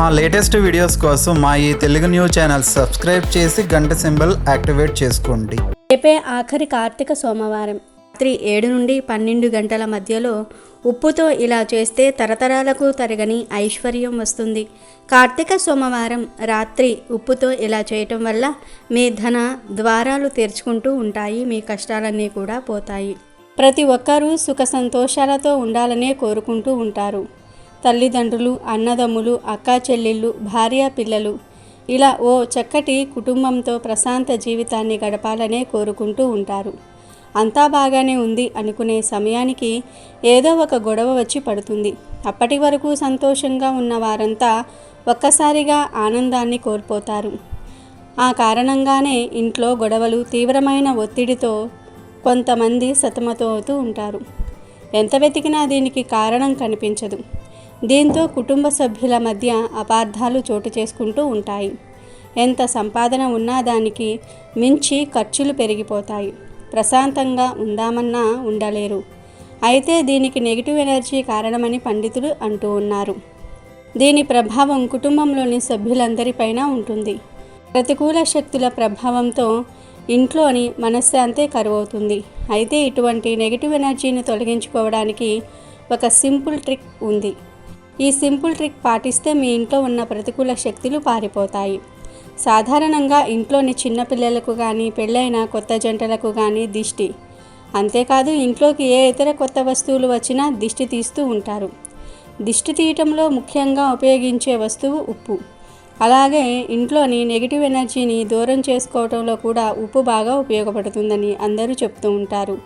మా latest videos కోసం మా ఈ తెలుగు న్యూస్ ఛానల్ సబ్స్క్రైబ్ చేసి గంట సింబల్ యాక్టివేట్ చేసుకోండి. రేపే ఆఖరి కార్తీక సోమవారం. రాత్రి ఏడు నుండి పన్నెండు గంటల మధ్యలో ఉప్పుతో ఇలా చేస్తే తరతరాలకు తరగని ఐశ్వర్యం వస్తుంది. కార్తీక సోమవారం రాత్రి ఉప్పుతో ఇలా చేయటం వల్ల మీ ధన ద్వారాలు తెరుచుకుంటూ ఉంటాయి మీ కష్టాలన్నీ కూడా పోతాయి. ప్రతి ఒక్కరూ సుఖ సంతోషాలతో ఉండాలనే కోరుకుంటూ ఉంటారు. తల్లిదండ్రులు అన్నదమ్ములు అక్కా చెల్లెళ్ళు భార్య పిల్లలు. ఇలా ఓ చక్కటి కుటుంబంతో ప్రశాంత జీవితాన్ని గడపాలనే కోరుకుంటూ ఉంటారు. అంతా బాగానే ఉంది అనుకునే సమయానికి ఏదో ఒక గొడవ వచ్చి పడుతుంది. అప్పటి వరకు సంతోషంగా ఉన్న వారంతా ఒక్కసారిగా ఆనందాన్ని కోల్పోతారు. ఆ కారణంగానే ఇంట్లో గొడవలు తీవ్రమైన ఒత్తిడితో కొంతమంది సతమతమవుతూ ఉంటారు. ఎంత వెతికినా దీనికి కారణం కనిపించదు. దీంతో కుటుంబ సభ్యుల మధ్య అపార్థాలు చోటు చేసుకుంటూ ఉంటాయి. ఎంత సంపాదన ఉన్నా దానికి మించి ఖర్చులు పెరిగిపోతాయి. ప్రశాంతంగా ఉందామన్నా ఉండలేరు. అయితే దీనికి నెగిటివ్ ఎనర్జీ కారణమని పండితులు అంటూ ఉన్నారు. దీని ప్రభావం కుటుంబంలోని సభ్యులందరిపైన ఉంటుంది. ప్రతికూల శక్తుల ప్రభావంతో ఇంట్లోని మనశ్శాంతే కరువవుతుంది. అయితే ఇటువంటి నెగిటివ్ ఎనర్జీని తొలగించుకోవడానికి ఒక సింపుల్ ట్రిక్ ఉంది. ఈ సింపుల్ ట్రిక్ పాటిస్తే మీ ఇంట్లో ఉన్న ప్రతికూల శక్తులు పారిపోతాయి. సాధారణంగా ఇంట్లోని చిన్నపిల్లలకు కానీ పెళ్ళైన కొత్త జంటలకు కానీ దిష్టి. అంతేకాదు ఇంట్లోకి ఏ ఇతర కొత్త వస్తువులు వచ్చినా దిష్టి తీస్తూ ఉంటారు. దిష్టి తీయటంలో ముఖ్యంగా ఉపయోగించే వస్తువు ఉప్పు. అలాగే ఇంట్లోని నెగిటివ్ ఎనర్జీని దూరం చేసుకోవడంలో కూడా ఉప్పు బాగా ఉపయోగపడుతుందని అందరూ చెప్తూ ఉంటారు.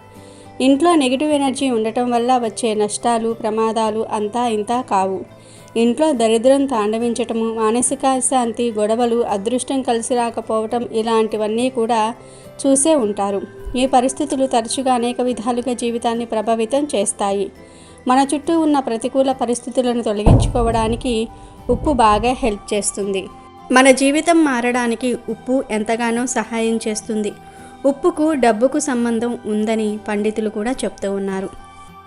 ఇంట్లో నెగిటివ్ ఎనర్జీ ఉండటం వల్ల వచ్చే నష్టాలు ప్రమాదాలు అంతా ఇంతా కావు. ఇంట్లో దరిద్రం తాండవించటము మానసిక శాంతి గొడవలు అదృష్టం కలిసి రాకపోవటం ఇలాంటివన్నీ కూడా చూసే ఉంటారు. ఈ పరిస్థితులు తరచుగా అనేక విధాలుగా జీవితాన్ని ప్రభావితం చేస్తాయి. మన చుట్టూ ఉన్న ప్రతికూల పరిస్థితులను తొలగించుకోవడానికి ఉప్పు బాగా హెల్ప్ చేస్తుంది. మన జీవితం మారడానికి ఉప్పు ఎంతగానో సహాయం చేస్తుంది. ఉప్పుకు డబ్బుకు సంబంధం ఉందని పండితులు కూడా చెప్తూ ఉన్నారు.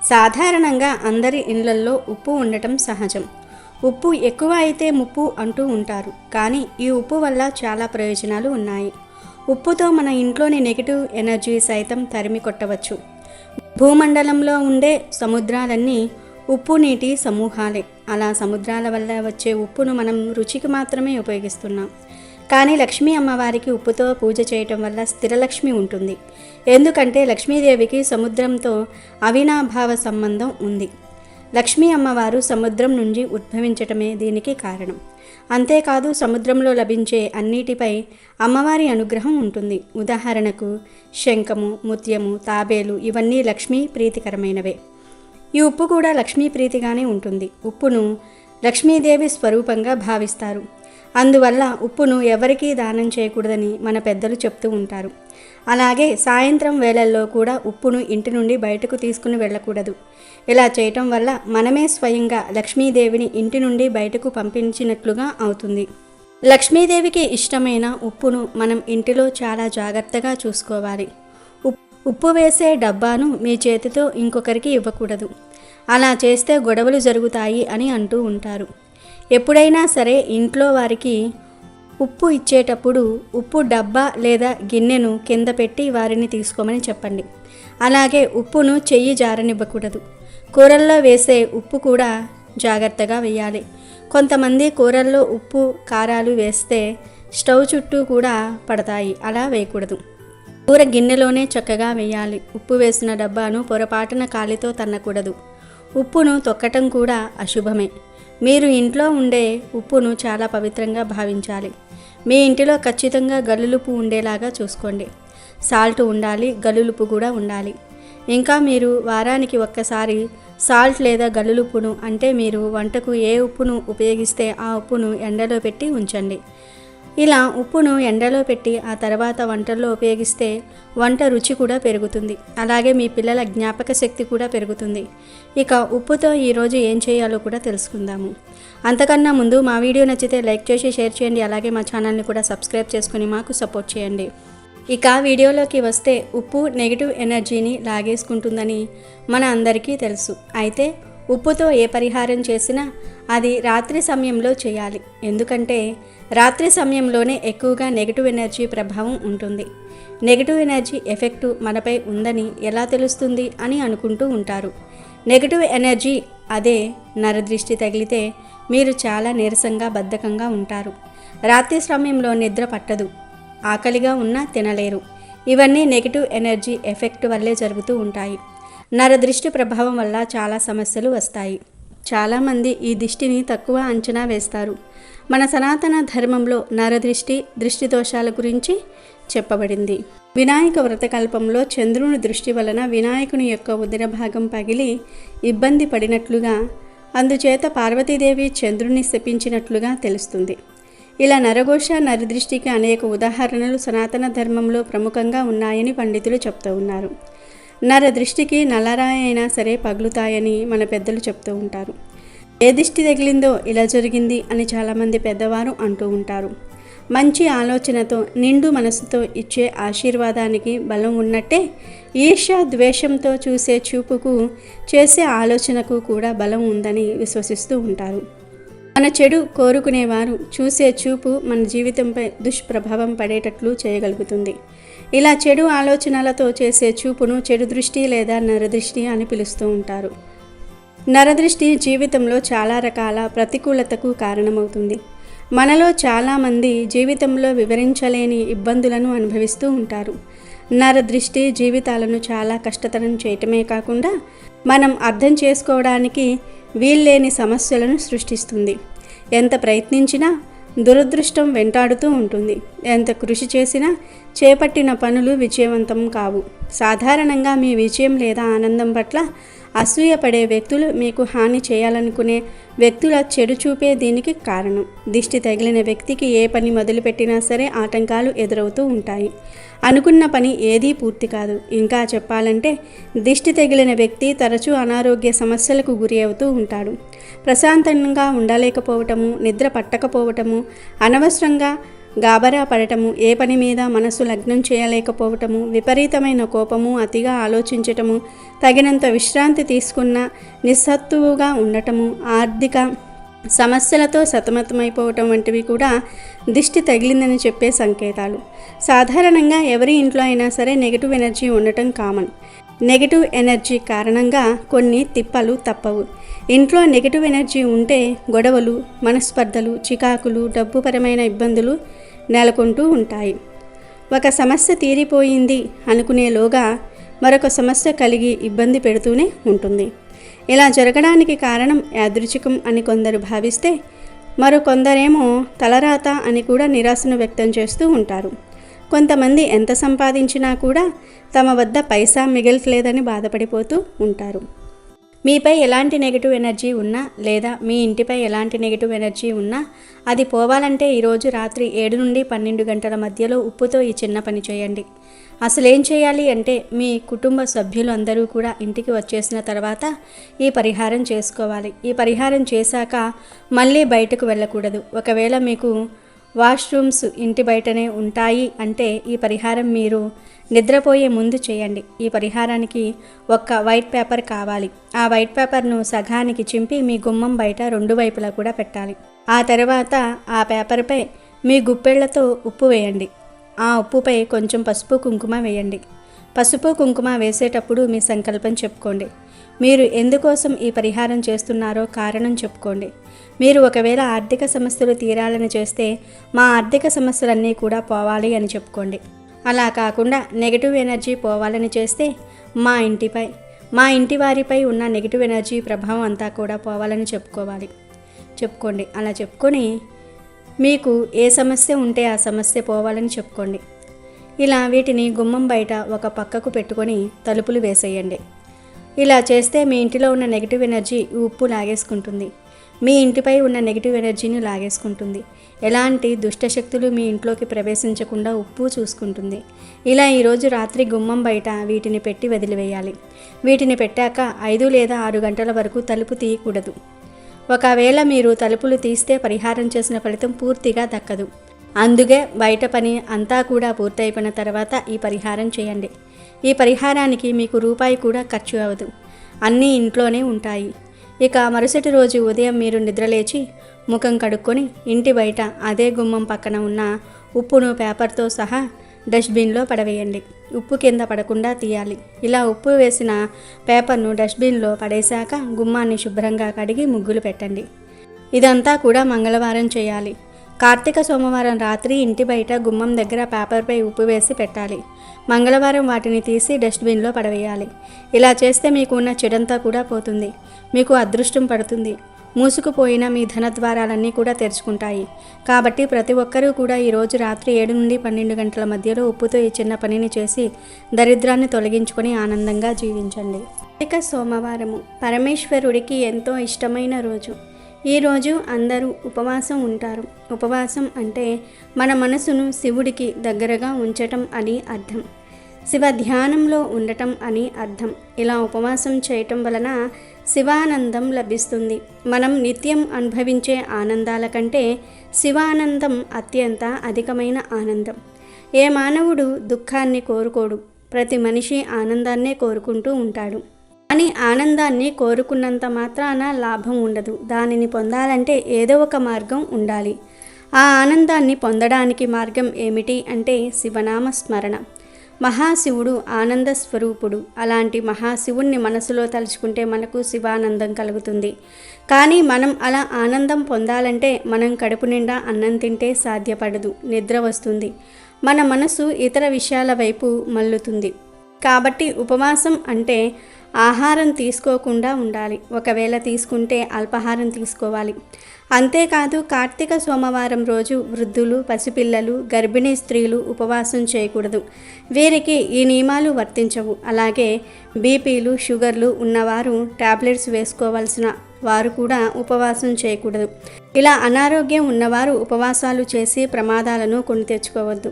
సాధారణంగా అందరి ఇండ్లల్లో ఉప్పు ఉండటం సహజం. ఉప్పు ఎక్కువ అయితే ముప్పు అంటూ ఉంటారు. కానీ ఈ ఉప్పు వల్ల చాలా ప్రయోజనాలు ఉన్నాయి. ఉప్పుతో మన ఇంట్లోని నెగిటివ్ ఎనర్జీ సైతం తరిమి కొట్టవచ్చు. భూమండలంలో ఉండే సముద్రాలన్నీ ఉప్పు నీటి సమూహాలే. అలా సముద్రాల వల్ల వచ్చే ఉప్పును మనం రుచికి మాత్రమే ఉపయోగిస్తున్నాం. కానీ లక్ష్మీ అమ్మవారికి ఉప్పుతో పూజ చేయటం వల్ల స్థిరలక్ష్మి ఉంటుంది. ఎందుకంటే లక్ష్మీదేవికి సముద్రంతో అవినాభావ సంబంధం ఉంది. లక్ష్మీ అమ్మవారు సముద్రం నుంచి ఉద్భవించటమే దీనికి కారణం. అంతేకాదు సముద్రంలో లభించే అన్నిటిపై అమ్మవారి అనుగ్రహం ఉంటుంది. ఉదాహరణకు శంఖము ముత్యము తాబేలు ఇవన్నీ లక్ష్మీ ప్రీతికరమైనవే. ఈ ఉప్పు కూడా లక్ష్మీ ప్రీతిగానే ఉంటుంది. ఉప్పును లక్ష్మీదేవి స్వరూపంగా భావిస్తారు. అందువల్ల ఉప్పును ఎవరికీ దానం చేయకూడదని మన పెద్దలు చెప్తూ ఉంటారు. అలాగే సాయంత్రం వేళల్లో కూడా ఉప్పును ఇంటి నుండి బయటకు తీసుకుని వెళ్ళకూడదు. ఇలా చేయటం వల్ల మనమే స్వయంగా లక్ష్మీదేవిని ఇంటి నుండి బయటకు పంపించినట్లుగా అవుతుంది. లక్ష్మీదేవికి ఇష్టమైన ఉప్పును మనం ఇంటిలో చాలా జాగ్రత్తగా చూసుకోవాలి. ఉప్- ఉప్పు వేసే డబ్బాను మీ చేతితో ఇంకొకరికి ఇవ్వకూడదు. అలా చేస్తే గొడవలు జరుగుతాయి అని అంటూ ఉంటారు. ఎప్పుడైనా సరే ఇంట్లో వారికి ఉప్పు ఇచ్చేటప్పుడు ఉప్పు డబ్బా లేదా గిన్నెను కింద పెట్టి వారిని తీసుకోమని చెప్పండి. అలాగే ఉప్పును చెయ్యి జారనివ్వకూడదు. కూరల్లో వేసే ఉప్పు కూడా జాగ్రత్తగా వేయాలి. కొంతమంది కూరల్లో ఉప్పు కారాలు వేస్తే స్టవ్ చుట్టూ కూడా పడతాయి. అలా వేయకూడదు. కూర గిన్నెలోనే చక్కగా వేయాలి. ఉప్పు వేసిన డబ్బాను పొరపాటున కాలితో తన్నకూడదు. ఉప్పును తొక్కటం కూడా అశుభమే. మీరు ఇంట్లో ఉండే ఉప్పును చాలా పవిత్రంగా భావించాలి. మీ ఇంటిలో ఖచ్చితంగా గల్లులుపు ఉండేలాగా చూసుకోండి. సాల్ట్ ఉండాలి గల్లులుపు కూడా ఉండాలి. ఇంకా మీరు వారానికి ఒక్కసారి సాల్ట్ లేదా గల్లులుపును అంటే మీరు వంటకు ఏ ఉప్పును ఉపయోగిస్తే ఆ ఉప్పును ఎండలో పెట్టి ఉంచండి. ఇలా ఉప్పును ఎండలో పెట్టి ఆ తర్వాత వంటల్లో ఉపయోగిస్తే వంట రుచి కూడా పెరుగుతుంది. అలాగే మీ పిల్లల జ్ఞాపక శక్తి కూడా పెరుగుతుంది. ఇక ఉప్పుతో ఈరోజు ఏం చేయాలో కూడా తెలుసుకుందాము. అంతకన్నా ముందు మా వీడియో నచ్చితే లైక్ చేసి షేర్ చేయండి. అలాగే మా ఛానల్ని కూడా సబ్స్క్రైబ్ చేసుకుని మాకు సపోర్ట్ చేయండి. ఇక వీడియోలోకి వస్తే ఉప్పు నెగిటివ్ ఎనర్జీని లాగేసుకుంటుందని మన అందరికీ తెలుసు. అయితే ఉప్పుతో ఏ పరిహారం చేసినా అది రాత్రి సమయంలో చేయాలి. ఎందుకంటే రాత్రి సమయంలోనే ఎక్కువగా నెగిటివ్ ఎనర్జీ ప్రభావం ఉంటుంది. నెగిటివ్ ఎనర్జీ ఎఫెక్టు మనపై ఉందని ఎలా తెలుస్తుంది అని అనుకుంటూ ఉంటారు. నెగిటివ్ ఎనర్జీ అదే నరదృష్టి తగిలితే మీరు చాలా నీరసంగా బద్ధకంగా ఉంటారు. రాత్రి సమయంలో నిద్ర పట్టదు. ఆకలిగా ఉన్నా తినలేరు. ఇవన్నీ నెగిటివ్ ఎనర్జీ ఎఫెక్ట్ వల్లే జరుగుతూ ఉంటాయి. నరదృష్టి ప్రభావం వల్ల చాలా సమస్యలు వస్తాయి. చాలామంది ఈ దిష్టిని తక్కువ అంచనా వేస్తారు. మన సనాతన ధర్మంలో నరదృష్టి దృష్టి దోషాల గురించి చెప్పబడింది. వినాయక వ్రతకల్పంలో చంద్రుని దృష్టి వలన వినాయకుని యొక్క ఉదర భాగం పగిలి ఇబ్బంది పడినట్లుగా అందుచేత పార్వతీదేవి చంద్రుని శపించినట్లుగా తెలుస్తుంది. ఇలా నరఘోష నరదృష్టికి అనేక ఉదాహరణలు సనాతన ధర్మంలో ప్రముఖంగా ఉన్నాయని పండితులు చెప్తూ ఉన్నారు. నర దృష్టికి నల్లరాయి అయినా సరే పగులుతాయని మన పెద్దలు చెప్తూ ఉంటారు. ఏ దిష్టి తగిలిందో ఇలా జరిగింది అని చాలామంది పెద్దవారు అంటూ ఉంటారు. మంచి ఆలోచనతో నిండు మనసుతో ఇచ్చే ఆశీర్వాదానికి బలం ఉన్నట్టే ఈర్ష ద్వేషంతో చూసే చూపుకు చేసే ఆలోచనకు కూడా బలం ఉందని విశ్వసిస్తూ ఉంటారు. మన చెడు కోరుకునేవారు చూసే చూపు మన జీవితంపై దుష్ప్రభావం పడేటట్లు చేయగలుగుతుంది. ఇలా చెడు ఆలోచనలతో చేసే చూపును చెడు దృష్టి లేదా నరదృష్టి అని పిలుస్తూ ఉంటారు. నరదృష్టి జీవితంలో చాలా రకాల ప్రతికూలతకు కారణమవుతుంది. మనలో చాలామంది జీవితంలో వివరించలేని ఇబ్బందులను అనుభవిస్తూ ఉంటారు. నరదృష్టి జీవితాలను చాలా కష్టతరం చేయటమే కాకుండా మనం అర్థం చేసుకోవడానికి వీల్లేని సమస్యలను సృష్టిస్తుంది. ఎంత ప్రయత్నించినా దురదృష్టం వెంటాడుతూ ఉంటుంది. ఎంత కృషి చేసినా చేపట్టిన పనులు విజయవంతం కావు. సాధారణంగా మీ విజయం లేదా ఆనందం పట్ల అసూయపడే వ్యక్తులు మీకు హాని చేయాలనుకునే వ్యక్తుల చెడు చూపే దీనికి కారణం. దిష్టి తగిలిన వ్యక్తికి ఏ పని మొదలుపెట్టినా సరే ఆటంకాలు ఎదురవుతూ ఉంటాయి. అనుకున్న పని ఏదీ పూర్తి కాదు. ఇంకా చెప్పాలంటే దిష్టి తగిలిన వ్యక్తి తరచూ అనారోగ్య సమస్యలకు గురి అవుతూ ఉంటాడు. ప్రశాంతంగా ఉండలేకపోవటము నిద్ర పట్టకపోవటము అనవసరంగా గాబరా పడటము ఏ పని మీద మనసు లగ్నం చేయలేకపోవటము విపరీతమైన కోపము అతిగా ఆలోచించటము తగినంత విశ్రాంతి తీసుకున్న నిస్సత్తువుగా ఉండటము ఆర్థిక సమస్యలతో సతమతమైపోవటం వంటివి కూడా దిష్టి తగిలిందని చెప్పే సంకేతాలు. సాధారణంగా ఎవరి ఇంట్లో అయినా సరే నెగిటివ్ ఎనర్జీ ఉండటం కామన్. నెగిటివ్ ఎనర్జీ కారణంగా కొన్ని తిప్పలు తప్పవు. ఇంట్లో నెగిటివ్ ఎనర్జీ ఉంటే గొడవలు మనస్పర్ధలు చికాకులు డబ్బుపరమైన ఇబ్బందులు నెలకొంటూ ఉంటాయి. ఒక సమస్య తీరిపోయింది అనుకునేలోగా మరొక సమస్య కలిగి ఇబ్బంది పెడుతూనే ఉంటుంది. ఇలా జరగడానికి కారణం యాదృచ్ఛికం అని కొందరు భావిస్తే మరో కొందరేమో తలరాత అని కూడా నిరాశను వ్యక్తం చేస్తూ ఉంటారు. కొంతమంది ఎంత సంపాదించినా కూడా తమ వద్ద పైసా మిగలట్లేదని బాధపడిపోతూ ఉంటారు. మీపై ఎలాంటి నెగిటివ్ ఎనర్జీ ఉన్నా లేదా మీ ఇంటిపై ఎలాంటి నెగిటివ్ ఎనర్జీ ఉన్నా అది పోవాలంటే ఈరోజు రాత్రి ఏడు నుండి పన్నెండు గంటల మధ్యలో ఉప్పుతో ఈ చిన్న పని చేయండి. అసలు ఏం చేయాలి అంటే మీ కుటుంబ సభ్యులు అందరూ కూడా ఇంటికి వచ్చేసిన తర్వాత ఈ పరిహారం చేసుకోవాలి. ఈ పరిహారం చేశాక మళ్ళీ బయటకు వెళ్ళకూడదు. ఒకవేళ మీకు వాష్రూమ్స్ ఇంటి బయటనే ఉంటాయి అంటే ఈ పరిహారం మీరు నిద్రపోయే ముందు చేయండి. ఈ పరిహారానికి ఒక్క వైట్ పేపర్ కావాలి. ఆ వైట్ పేపర్ను సగానికి చింపి మీ గుమ్మం బయట రెండు వైపులా కూడా పెట్టాలి. ఆ తర్వాత ఆ పేపర్పై మీ గుప్పెళ్ళతో ఉప్పు వేయండి. ఆ ఉప్పుపై కొంచెం పసుపు కుంకుమ వేయండి. పసుపు కుంకుమ వేసేటప్పుడు మీ సంకల్పం చెప్పుకోండి. మీరు ఎందుకోసం ఈ పరిహారం చేస్తున్నారో కారణం చెప్పుకోండి. మీరు ఒకవేళ ఆర్థిక సమస్యలు తీరాలని చేస్తే మా ఆర్థిక సమస్యలన్నీ కూడా పోవాలి అని చెప్పుకోండి. అలా కాకుండా నెగిటివ్ ఎనర్జీ పోవాలని చేస్తే మా ఇంటిపై మా ఇంటి వారిపై ఉన్న నెగిటివ్ ఎనర్జీ ప్రభావం అంతా కూడా పోవాలని చెప్పుకోవాలి. చెప్పుకోండి. అలా చెప్పుకొని మీకు ఏ సమస్య ఉంటే ఆ సమస్య పోవాలని చెప్పుకోండి. ఇలా వీటిని గుమ్మం బయట ఒక పక్కకు పెట్టుకొని తలుపులు వేసేయండి. ఇలా చేస్తే మీ ఇంటిలో ఉన్న నెగిటివ్ ఎనర్జీ ఉప్పు లాగేసుకుంటుంది. మీ ఇంటిపై ఉన్న నెగిటివ్ ఎనర్జీని లాగేసుకుంటుంది. ఎలాంటి దుష్టశక్తులు మీ ఇంట్లోకి ప్రవేశించకుండా ఉప్పు చూసుకుంటుంది. ఇలా ఈరోజు రాత్రి గుమ్మం బయట వీటిని పెట్టి వదిలివేయాలి. వీటిని పెట్టాక ఐదు లేదా ఆరు గంటల వరకు తలుపు తీయకూడదు. ఒకవేళ మీరు తలుపులు తీస్తే పరిహారం చేసిన ఫలితం పూర్తిగా దక్కదు. అందుకే బయట పని అంతా కూడా పూర్తయిపోయిన తర్వాత ఈ పరిహారం చేయండి. ఈ పరిహారానికి మీకు రూపాయి కూడా ఖర్చు అవ్వదు అన్నీ ఇంట్లోనే ఉంటాయి. ఇక మరుసటి రోజు ఉదయం మీరు నిద్రలేచి ముఖం కడుక్కొని ఇంటి బయట అదే గుమ్మం పక్కన ఉన్న ఉప్పును పేపర్తో సహా డస్ట్బిన్లో పడవేయండి. ఉప్పు కింద పడకుండా తీయాలి. ఇలా ఉప్పు వేసిన పేపర్ను డస్ట్బిన్లో పడేశాక గుమ్మాన్ని శుభ్రంగా కడిగి ముగ్గులు పెట్టండి. ఇదంతా కూడా మంగళవారం చేయాలి. కార్తీక సోమవారం రాత్రి ఇంటి బయట గుమ్మం దగ్గర పేపర్పై ఉప్పు వేసి పెట్టాలి. మంగళవారం వాటిని తీసి డస్ట్బిన్లో పడవేయాలి. ఇలా చేస్తే మీకు ఉన్న చెడంతా కూడా పోతుంది. మీకు అదృష్టం పడుతుంది. మూసుకుపోయిన మీ ధనద్వారాలన్నీ కూడా తెరుచుకుంటాయి. కాబట్టి ప్రతి ఒక్కరూ కూడా ఈరోజు రాత్రి ఏడు నుండి పన్నెండు గంటల మధ్యలో ఉప్పుతో ఈ చిన్న పనిని చేసి దరిద్రాన్ని తొలగించుకొని ఆనందంగా జీవించండి. ఇక సోమవారము. పరమేశ్వరుడికి ఎంతో ఇష్టమైన రోజు. ఈ రోజు అందరూ ఉపవాసం ఉంటారు. ఉపవాసం అంటే మన మనసును శివుడికి దగ్గరగా ఉంచటం అని అర్థం. శివ ధ్యానంలో ఉండటం అని అర్థం. ఇలా ఉపవాసం చేయటం వలన శివానందం లభిస్తుంది. మనం నిత్యం అనుభవించే ఆనందాల కంటే శివానందం అత్యంత అధికమైన ఆనందం. ఏ మానవుడు దుఃఖాన్ని కోరుకోడు. ప్రతి మనిషి ఆనందాన్నే కోరుకుంటూ ఉంటాడు. కానీ ఆనందాన్ని కోరుకున్నంత మాత్రాన లాభం ఉండదు. దానిని పొందాలంటే ఏదో ఒక మార్గం ఉండాలి. ఆ ఆనందాన్ని పొందడానికి మార్గం ఏమిటి అంటే శివనామ స్మరణ మహాశివుడు ఆనంద స్వరూపుడు. అలాంటి మహాశివుణ్ణి మనసులో తలుచుకుంటే మనకు శివానందం కలుగుతుంది. కానీ మనం అలా ఆనందం పొందాలంటే మనం కడుపు నిండా అన్నం తింటే సాధ్యపడదు. నిద్ర వస్తుంది. మన మనసు ఇతర విషయాల వైపు మల్లుతుంది కాబట్టి ఉపవాసం అంటే ఆహారం తీసుకోకుండా ఉండాలి. ఒకవేళ తీసుకుంటే అల్పాహారం తీసుకోవాలి. అంతేకాదు కార్తీక సోమవారం రోజు వృద్ధులు పసిపిల్లలు గర్భిణీ స్త్రీలు ఉపవాసం చేయకూడదు. వీరికి ఈ నియమాలు వర్తించవు. అలాగే బీపీలు షుగర్లు ఉన్నవారు టాబ్లెట్స్ వేసుకోవాల్సిన వారు కూడా ఉపవాసం చేయకూడదు. ఇలా అనారోగ్యం ఉన్నవారు ఉపవాసాలు చేసి ప్రమాదాలను కొని తెచ్చుకోవద్దు.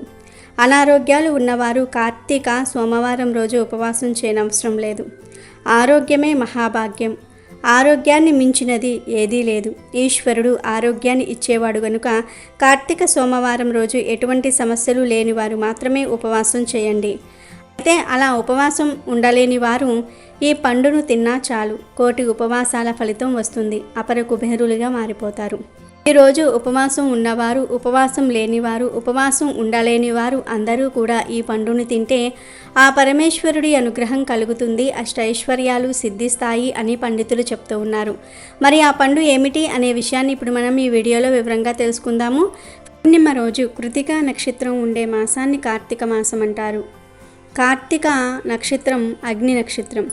అనారోగ్యాలు ఉన్నవారు కార్తీక సోమవారం రోజు ఉపవాసం చేయనవసరం లేదు. ఆరోగ్యమే మహాభాగ్యం. ఆరోగ్యాన్ని మించినది ఏదీ లేదు. ఈశ్వరుడు ఆరోగ్యాన్ని ఇచ్చేవాడు గనుక కార్తీక సోమవారం రోజు ఎటువంటి సమస్యలు లేని వారు మాత్రమే ఉపవాసం చేయండి. అయితే అలా ఉపవాసం ఉండలేని వారు ఈ పండును తిన్నా చాలు. కోటి ఉపవాసాల ఫలితం వస్తుంది. అపర కుబేరులుగా మారిపోతారు. ఈరోజు ఉపవాసం ఉన్నవారు ఉపవాసం లేనివారు ఉపవాసం ఉండలేని వారు అందరూ కూడా ఈ పండును తింటే ఆ పరమేశ్వరుడి అనుగ్రహం కలుగుతుంది అష్టైశ్వర్యాలు సిద్ధిస్తాయి అని పండితులు చెప్తూ ఉన్నారు. మరి ఆ పండు ఏమిటి అనే విషయాన్ని ఇప్పుడు మనం ఈ వీడియోలో వివరంగా తెలుసుకుందాము. పూర్ణిమ రోజు కృతిక నక్షత్రం ఉండే మాసాన్ని కార్తీక మాసం అంటారు. కార్తీక నక్షత్రం అగ్ని నక్షత్రం.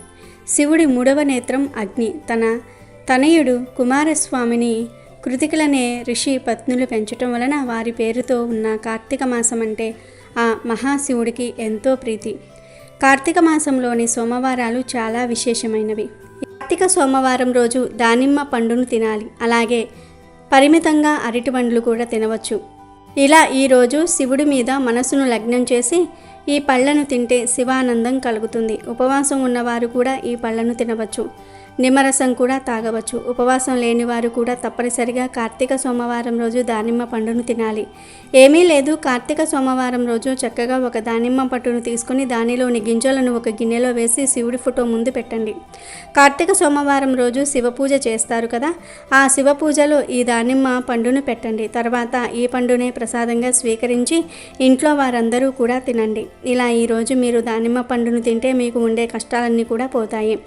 శివుడి మూడవ నేత్రం అగ్ని. తన తనయుడు కుమారస్వామిని కృతికలనే ఋషి పత్నులు పెంచటం వలన వారి పేరుతో ఉన్న కార్తీక మాసం అంటే ఆ మహాశివుడికి ఎంతో ప్రీతి. కార్తీక మాసంలోని సోమవారాలు చాలా విశేషమైనవి. కార్తీక సోమవారం రోజు దానిమ్మ పండును తినాలి. అలాగే పరిమితంగా అరటి పండ్లు కూడా తినవచ్చు. ఇలా ఈరోజు శివుడి మీద మనసును లగ్నం చేసి ఈ పళ్ళను తింటే శివానందం కలుగుతుంది. ఉపవాసం ఉన్నవారు కూడా ఈ పళ్ళను తినవచ్చు. నిమ్మరసం కూడా తాగవచ్చు. ఉపవాసం లేని వారు కూడా తప్పనిసరిగా కార్తీక సోమవారం రోజు దానిమ్మ పండును తినాలి. ఏమీ లేదు. కార్తీక సోమవారం రోజు చక్కగా ఒక దానిమ్మ పట్టును తీసుకొని దానిలోని గింజలను ఒక గిన్నెలో వేసి శివుడి ఫోటో ముందు పెట్టండి. కార్తీక సోమవారం రోజు శివ పూజ చేస్తారు కదా? ఆ శివ పూజలో ఈ దానిమ్మ పండును పెట్టండి. తర్వాత ఈ పండునే ప్రసాదంగా స్వీకరించి ఇంట్లో వారందరూ కూడా తినండి. ఇలా ఈరోజు మీరు దానిమ్మ పండును తింటే మీకు ఉండే కష్టాలన్నీ కూడా పోతాయి.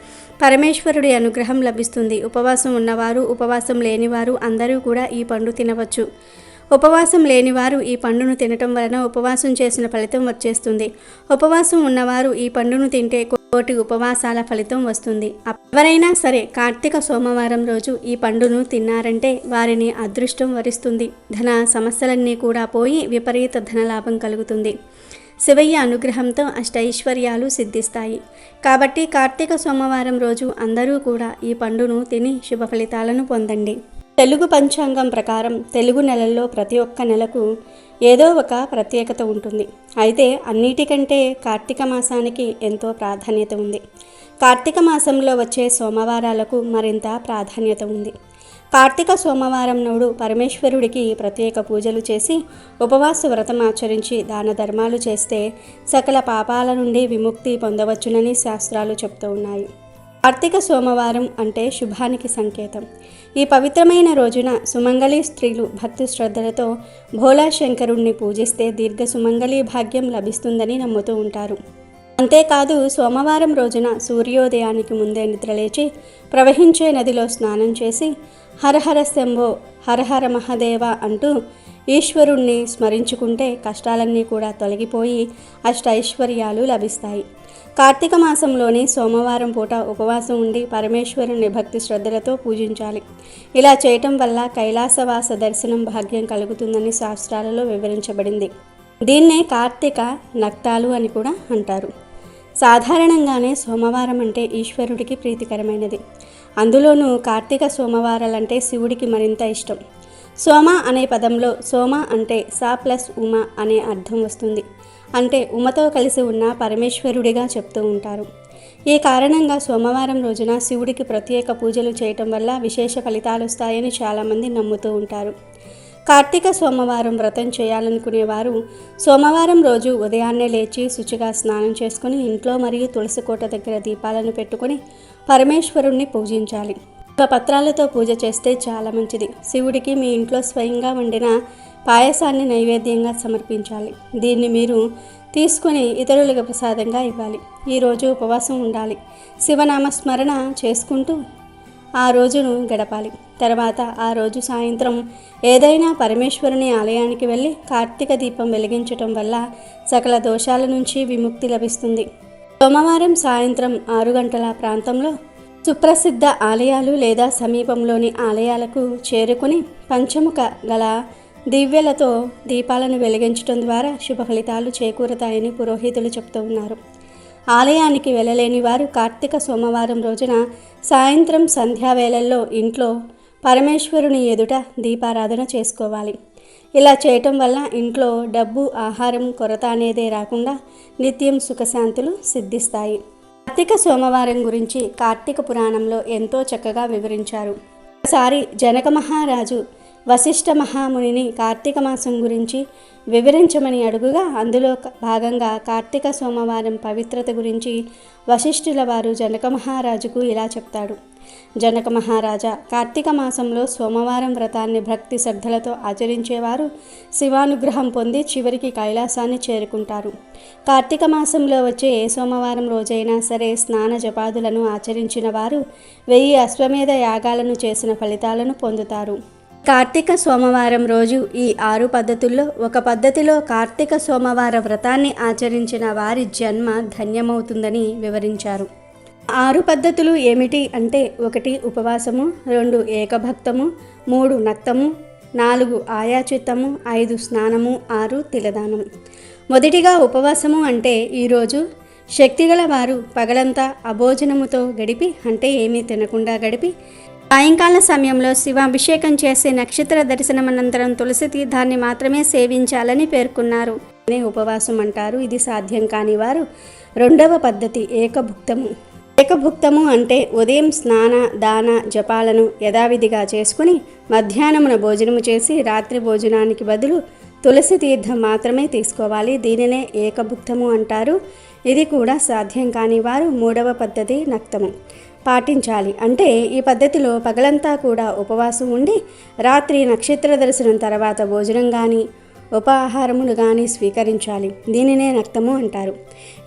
పరమేశ్వరుడి అనుగ్రహం లభిస్తుంది. ఉపవాసం ఉన్నవారు ఉపవాసం లేనివారు అందరూ కూడా ఈ పండు తినవచ్చు. ఉపవాసం లేనివారు ఈ పండును తినటం వలన ఉపవాసం చేసిన ఫలితం వచ్చేస్తుంది. ఉపవాసం ఉన్నవారు ఈ పండును తింటే కోటి ఉపవాసాల ఫలితం వస్తుంది. ఎవరైనా సరే కార్తీక సోమవారం రోజు ఈ పండును తిన్నారంటే వారిని అదృష్టం వరిస్తుంది. ధన సమస్యలన్నీ కూడా పోయి విపరీత ధనలాభం కలుగుతుంది. శివయ్య అనుగ్రహంతో అష్టైశ్వర్యాలు సిద్ధిస్తాయి. కాబట్టి కార్తీక సోమవారం రోజు అందరూ కూడా ఈ పండును తిని శుభ ఫలితాలను పొందండి. తెలుగు పంచాంగం ప్రకారం తెలుగు నెలల్లో ప్రతి ఒక్క నెలకు ఏదో ఒక ప్రత్యేకత ఉంటుంది. అయితే అన్నిటికంటే కార్తీక మాసానికి ఎంతో ప్రాధాన్యత ఉంది. కార్తీక మాసంలో వచ్చే సోమవారాలకు మరింత ప్రాధాన్యత ఉంది. కార్తీక సోమవారం నాడు పరమేశ్వరుడికి ప్రత్యేక పూజలు చేసి ఉపవాస వ్రతం ఆచరించి దాన ధర్మాలు చేస్తే సకల పాపాల నుండి విముక్తి పొందవచ్చునని శాస్త్రాలు చెప్తూ ఉన్నాయి. కార్తీక సోమవారం అంటే శుభానికి సంకేతం. ఈ పవిత్రమైన రోజున సుమంగళి స్త్రీలు భక్తి శ్రద్ధలతో భోలా శంకరుణ్ణి పూజిస్తే దీర్ఘ సుమంగళి భాగ్యం లభిస్తుందని నమ్ముతూ ఉంటారు. అంతేకాదు సోమవారం రోజున సూర్యోదయానికి ముందే నిద్రలేచి ప్రవహించే నదిలో స్నానం చేసి హరహర శంభో హరహర మహదేవ అంటూ ఈశ్వరుణ్ణి స్మరించుకుంటే కష్టాలన్నీ కూడా తొలగిపోయి అష్టైశ్వర్యాలు లభిస్తాయి. కార్తీక మాసంలోని సోమవారం పూట ఉపవాసం ఉండి పరమేశ్వరుని భక్తి శ్రద్ధలతో పూజించాలి. ఇలా చేయటం వల్ల కైలాసవాస దర్శనం భాగ్యం కలుగుతుందని శాస్త్రాలలో వివరించబడింది. దీన్నే కార్తీక నక్తాలు అని కూడా అంటారు. సాధారణంగానే సోమవారం అంటే ఈశ్వరుడికి ప్రీతికరమైనది. అందులోనూ కార్తీక సోమవారాలంటే శివుడికి మరింత ఇష్టం. సోమ అనే పదంలో సోమ అంటే సా ప్లస్ ఉమ అనే అర్థం వస్తుంది. అంటే ఉమతో కలిసి ఉన్న పరమేశ్వరుడిగా చెప్తూ ఉంటారు. ఈ కారణంగా సోమవారం రోజున శివుడికి ప్రత్యేక పూజలు చేయటం వల్ల విశేష ఫలితాలు వస్తాయని చాలామంది నమ్ముతూ ఉంటారు. కార్తీక సోమవారం వ్రతం చేయాలనుకునేవారు. సోమవారం రోజు ఉదయాన్నే లేచి శుచిగా స్నానం చేసుకుని ఇంట్లో మరియు తులసి కోట దగ్గర దీపాలను పెట్టుకొని పరమేశ్వరుణ్ణి పూజించాలి. ఒక పత్రాలతో పూజ చేస్తే చాలా మంచిది. శివుడికి మీ ఇంట్లో స్వయంగా వండిన పాయసాన్ని నైవేద్యంగా సమర్పించాలి. దీన్ని మీరు తీసుకుని ఇతరులకు ప్రసాదంగా ఇవ్వాలి. ఈరోజు ఉపవాసం ఉండాలి. శివనామ స్మరణ చేసుకుంటూ ఆ రోజును గడపాలి. తర్వాత ఆ రోజు సాయంత్రం ఏదైనా పరమేశ్వరుని ఆలయానికి వెళ్ళి కార్తీక దీపం వెలిగించటం వల్ల సకల దోషాల నుంచి విముక్తి లభిస్తుంది. సోమవారం సాయంత్రం ఆరు గంటల ప్రాంతంలో సుప్రసిద్ధ ఆలయాలు లేదా సమీపంలోని ఆలయాలకు చేరుకుని పంచముఖ గల దివ్యలతో దీపాలను వెలిగించడం ద్వారా శుభ ఫలితాలు చేకూరతాయని పురోహితులు చెప్తూ ఉన్నారు. ఆలయానికి వెళ్ళలేని వారు కార్తీక సోమవారం రోజున సాయంత్రం సంధ్యావేళల్లో ఇంట్లో పరమేశ్వరుని ఎదుట దీపారాధన చేసుకోవాలి. ఇలా చేయటం వల్ల ఇంట్లో డబ్బు ఆహారం కొరత అనేదే రాకుండా నిత్యం సుఖశాంతులు సిద్ధిస్తాయి. కార్తీక సోమవారం గురించి కార్తీక పురాణంలో ఎంతో చక్కగా వివరించారు. ఒకసారి జనక మహారాజు వశిష్ఠ మహామునిని కార్తీక మాసం గురించి వివరించమని అడుగుగా అందులో భాగంగా కార్తీక సోమవారం పవిత్రత గురించి వశిష్ఠుల వారు జనక మహారాజుకు ఇలా చెప్తాడు. జనక మహారాజా కార్తీక మాసంలో సోమవారం వ్రతాన్ని భక్తి శ్రద్ధలతో ఆచరించేవారు శివానుగ్రహం పొంది చివరికి కైలాసాన్ని చేరుకుంటారు. కార్తీక మాసంలో వచ్చే ఏ సోమవారం రోజైనా సరే స్నాన జపాదులను ఆచరించిన వారు వెయ్యి అశ్వమేధ యాగాలను చేసిన ఫలితాలను పొందుతారు. కార్తీక సోమవారం రోజు ఈ ఆరు పద్ధతుల్లో ఒక పద్ధతిలో కార్తీక సోమవార వ్రతాన్ని ఆచరించిన వారి జన్మ ధన్యమవుతుందని వివరించారు. ఆరు పద్ధతులు ఏమిటి అంటే ఒకటి ఉపవాసము రెండు ఏకభక్తము మూడు నక్తము నాలుగు ఆయాచిత్తము ఐదు స్నానము ఆరు తిలదానము మొదటిగా ఉపవాసము అంటే ఈరోజు శక్తిగల వారు పగలంతా అభోజనముతో గడిపి అంటే ఏమీ తినకుండా గడిపి సాయంకాల సమయంలో శివాభిషేకం చేసే నక్షత్ర దర్శనం అనంతరం తులసి తీర్థాన్ని మాత్రమే సేవించాలని పేర్కొన్నారు. అనే ఉపవాసం అంటారు. ఇది సాధ్యం కాని వారు రెండవ పద్ధతి ఏకభుక్తము. ఏకభుక్తము అంటే ఉదయం స్నాన దాన జపాలను యథావిధిగా చేసుకుని మధ్యాహ్నమున భోజనము చేసి రాత్రి భోజనానికి బదులు తులసి తీర్థం మాత్రమే తీసుకోవాలి. దీనినే ఏకభుక్తము అంటారు. ఇది కూడా సాధ్యం కాని వారు మూడవ పద్ధతి నక్తము. పాటించాలి. అంటే ఈ పద్ధతిలో పగలంతా కూడా ఉపవాసం ఉండి రాత్రి నక్షత్ర దర్శనం తర్వాత భోజనం కానీ ఉపాహారములు కానీ స్వీకరించాలి. దీనినే నక్తము అంటారు.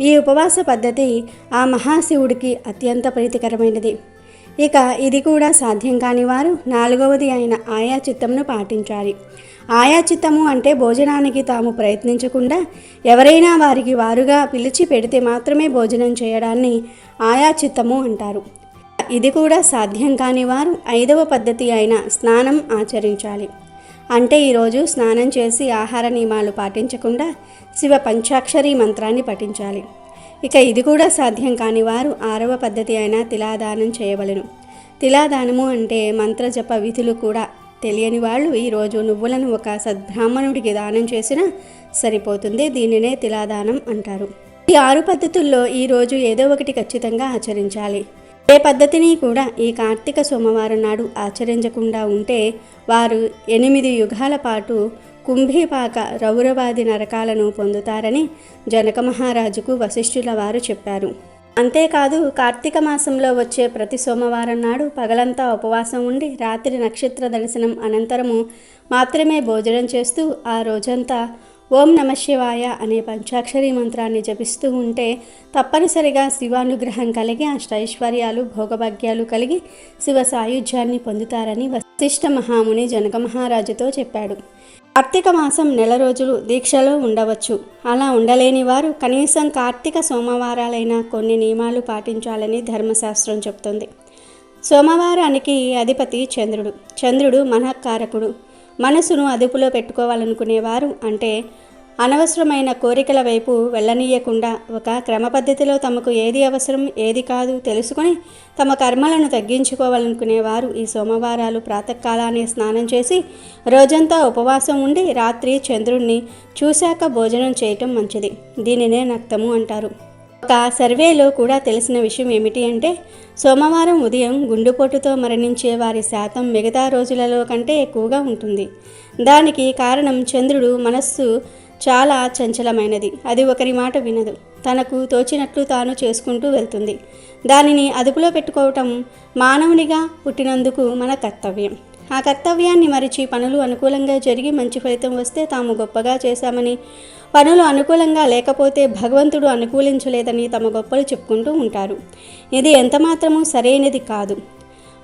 ఈ ఉపవాస పద్ధతి ఆ మహాశివుడికి అత్యంత ప్రీతికరమైనది. ఇక ఇది కూడా సాధ్యం కాని వారు నాలుగవది అయిన ఆయా చిత్తంను పాటించాలి. ఆయా చిత్తము అంటే భోజనానికి తాము ప్రయత్నించకుండా ఎవరైనా వారికి వారుగా పిలిచి పెడితే మాత్రమే భోజనం చేయడాన్ని ఆయా చిత్తము అంటారు. ఇది కూడా సాధ్యం కాని వారు ఐదవ పద్ధతి అయిన స్నానం ఆచరించాలి. అంటే ఈరోజు స్నానం చేసి ఆహార నియమాలు పాటించకుండా శివ పంచాక్షరి మంత్రాన్ని పఠించాలి. ఇక ఇది కూడా సాధ్యం కాని వారు ఆరవ పద్ధతి అయిన తిలాదానం చేయవలను. తిలాదానము అంటే మంత్ర జప విధులు కూడా తెలియని వాళ్ళు ఈరోజు నువ్వులను ఒక సద్బ్రాహ్మణుడికి దానం చేసినా సరిపోతుంది. దీనినే తిలాదానం అంటారు. ఈ ఆరు పద్ధతుల్లో ఈరోజు ఏదో ఒకటి ఖచ్చితంగా ఆచరించాలి. ఏ పద్ధతిని కూడా ఈ కార్తీక సోమవారం నాడు ఆచరించకుండా ఉంటే వారు ఎనిమిది యుగాల పాటు కుంభీపాక రౌరవాది నరకాలను పొందుతారని జనక మహారాజుకు వశిష్ఠుల వారు చెప్పారు. అంతేకాదు కార్తీక మాసంలో వచ్చే ప్రతి సోమవారం నాడు పగలంతా ఉపవాసం ఉండి రాత్రి నక్షత్ర దర్శనం అనంతరము మాత్రమే భోజనం చేస్తూ ఆ రోజంతా ఓం నమ శివాయ అనే పంచాక్షరి మంత్రాన్ని జపిస్తూ ఉంటే తప్పనిసరిగా శివానుగ్రహం కలిగి అష్టైశ్వర్యాలు భోగభాగ్యాలు కలిగి శివ సాయుధ్యాన్ని పొందుతారని వశిష్ఠ మహాముని జనక మహారాజుతో చెప్పాడు. కార్తీక మాసం నెల రోజులు దీక్షలో ఉండవచ్చు. అలా ఉండలేని వారు కనీసం కార్తీక సోమవారాలైన కొన్ని నియమాలు పాటించాలని ధర్మశాస్త్రం చెప్తుంది. సోమవారానికి అధిపతి చంద్రుడు. చంద్రుడు మనఃకారకుడు మనసును అదుపులో పెట్టుకోవాలనుకునేవారు అంటే అనవసరమైన కోరికల వైపు వెళ్ళనీయకుండా ఒక క్రమ పద్ధతిలో తమకు ఏది అవసరం ఏది కాదు తెలుసుకొని తమ కర్మలను తగ్గించుకోవాలనుకునేవారు. ఈ సోమవారాలు ప్రాతకాలాన్ని స్నానం చేసి రోజంతా ఉపవాసం ఉండి రాత్రి చంద్రుణ్ణి చూశాక భోజనం చేయటం మంచిది. దీనినే నక్తము అంటారు. ఒక సర్వేలో కూడా తెలిసిన విషయం ఏమిటి అంటే సోమవారం ఉదయం గుండెపోటుతో మరణించే వారి శాతం మిగతా రోజులలో కంటే ఎక్కువగా ఉంటుంది. దానికి కారణం చంద్రుడు మనస్సు చాలా చంచలమైనది. అది ఒకరి మాట వినదు. తనకు తోచినట్లు తాను చేసుకుంటూ వెళ్తుంది. దానిని అదుపులో పెట్టుకోవటం మానవునిగా పుట్టినందుకు మన కర్తవ్యం. ఆ కర్తవ్యాన్ని మరిచి పనులు అనుకూలంగా జరిగి మంచి ఫలితం వస్తే తాము గొప్పగా చేశామని పనులు అనుకూలంగా లేకపోతే భగవంతుడు అనుకూలించలేదని తమ గొప్పలు చెప్పుకుంటూ ఉంటారు. ఇది ఎంతమాత్రమూ సరైనది కాదు.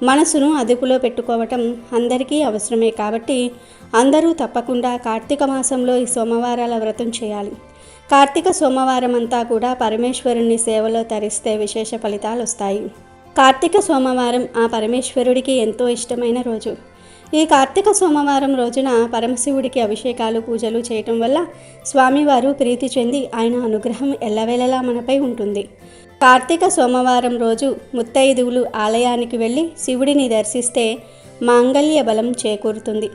మనసును అదుపులో పెట్టుకోవటం అందరికీ అవసరమే కాబట్టి అందరూ తప్పకుండా కార్తీక మాసంలో ఈ సోమవారాల వ్రతం చేయాలి. కార్తీక సోమవారం అంతా కూడా పరమేశ్వరుని సేవలో తరిస్తే విశేష ఫలితాలు వస్తాయి కార్తీక సోమవారం ఆ పరమేశ్వరుడికి ఎంతో ఇష్టమైన రోజు. ఈ కార్తీక సోమవారం రోజున పరమశివుడికి అభిషేకాలు పూజలు చేయటం వల్ల స్వామివారు ప్రీతి చెంది ఆయన అనుగ్రహం ఎల్లవేళలా మనపై ఉంటుంది. కార్తీక సోమవారం రోజు ముత్తైదువులు ఆలయానికి వెళ్ళి శివుడిని దర్శిస్తే మాంగళ్య బలం చేకూరుతుంది.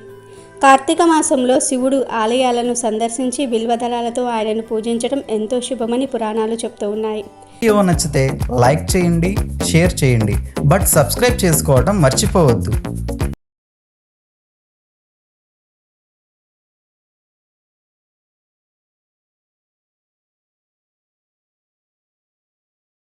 కార్తీక మాసంలో శివుడు ఆలయాలను సందర్శించి బిల్వదళాలతో ఆయనను పూజించడం ఎంతో శుభమని పురాణాలు చెప్తూ ఉన్నాయి. వీడియో నచ్చితే లైక్ చేయండి షేర్ చేయండి బట్ సబ్స్క్రైబ్ చేసుకోవడం మర్చిపోవద్దు.